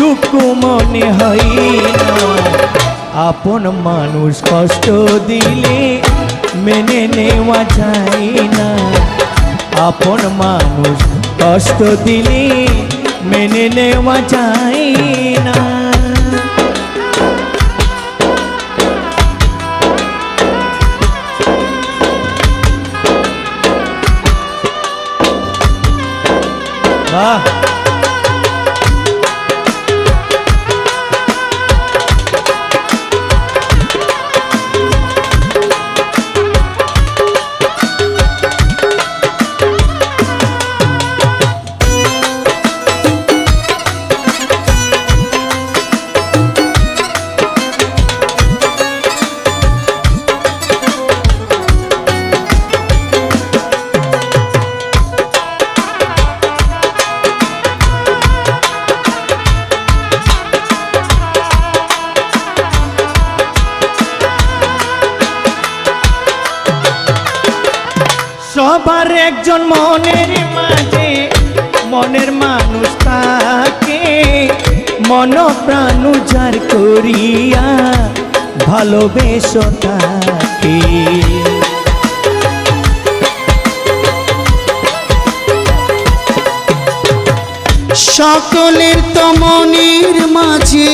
দুঃখ মনে আপন মানুষ কষ্ট দিলে মেনে নেওয়া যায় না। আপন মানুষ কষ্ট দিলে মেনে নেওয়া যায় না। বাহ! সবার একজন মনের মাঝে, মনের মানুষ তাকে মন প্রাণ করিয়া ভালোবেসো তাকে। সকলের তো মনের মাঝে,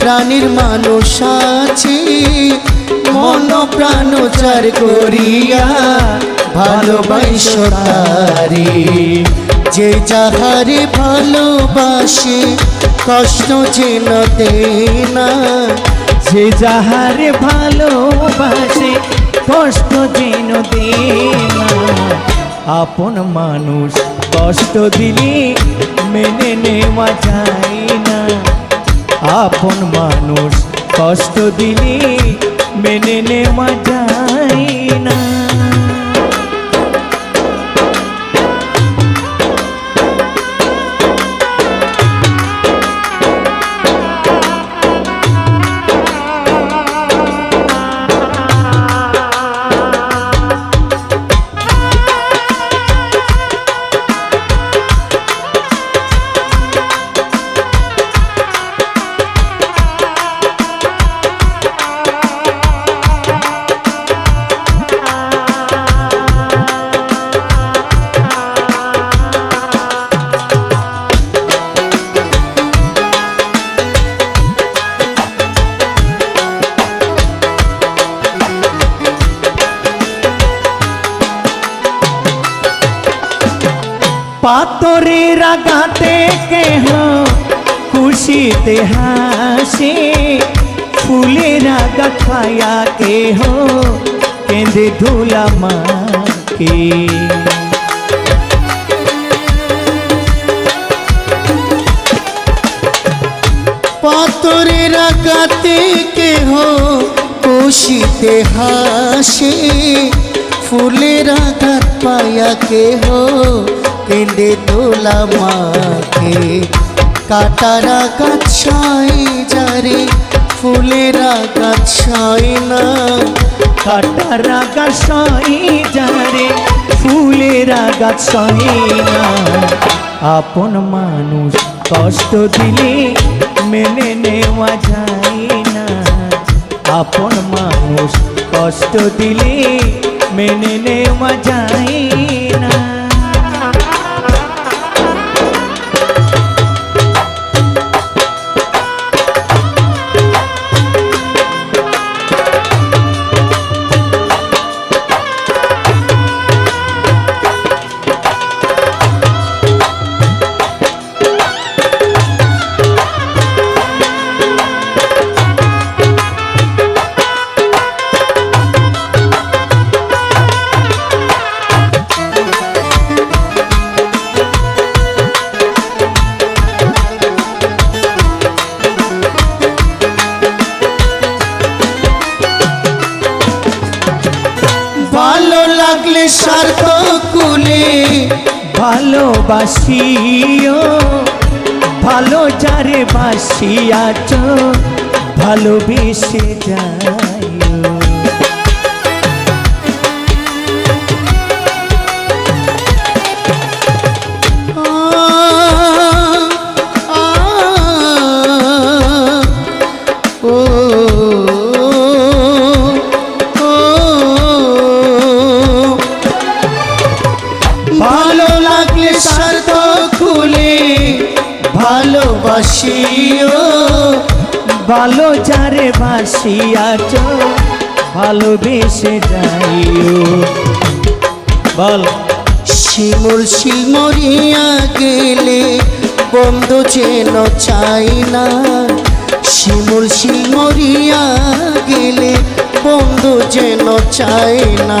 প্রাণীর মানুষ আছে। মন প্রাণ চার করিয়া ভালোবাসো যে যাহারে ভালোবাসে, কষ্ট যেন না যে যাহারে ভালোবাসে, কষ্ট যেন না আপন মানুষ কষ্ট দিলে মেনে নেওয়া যায় না। আপন মানুষ কষ্ট দিলে মেনে নেওয়া যায় না। পাতরের আগাতে কেহ খুশিতে হাসে, ফুলের আগা খায়া কেহ কেঁদে ধুলা মাকে। পাথরের আঘাতে কেহ খুশিতে হাসে, ফুলের আঘাত পায়া কেহ কেঁদে তোলা মাকে। কাটার সাই যারে, ফুলের সাই না। কাটার সই যারে, ফুলের সই না। আপন মানুষ কষ্ট দিলে মেনে নেওয়া যায় না। আপন মানুষ কষ্ট দিলে মেনে নেওয়া যায় স্বার্থ ভালোবাসিও। ভালো যারে বাসিয়াছ ভালোবেসে যাইও। লাগলে স্বার্থ খুলে। ভালোবাসিও, ভালো যারে বাসিয়াছ, ভালোবেসে যাইও। বল। শিমুল শিলমরিয়া গেলে বন্ধু চেন চাই না। শিমুল শিলমরিয়া গেলে বন্ধু যেন চাই না।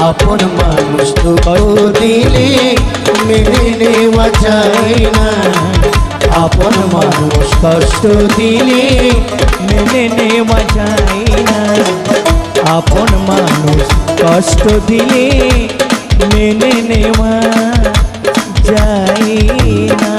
আপন মানুষ দুঃখ দিলে মেনে নেওয়া যায় না আপন মানুষ কষ্ট দিলে মেনে নেওয়া যায় না আপন মানুষ কষ্ট দিলে মেনে নেওয়া যায় না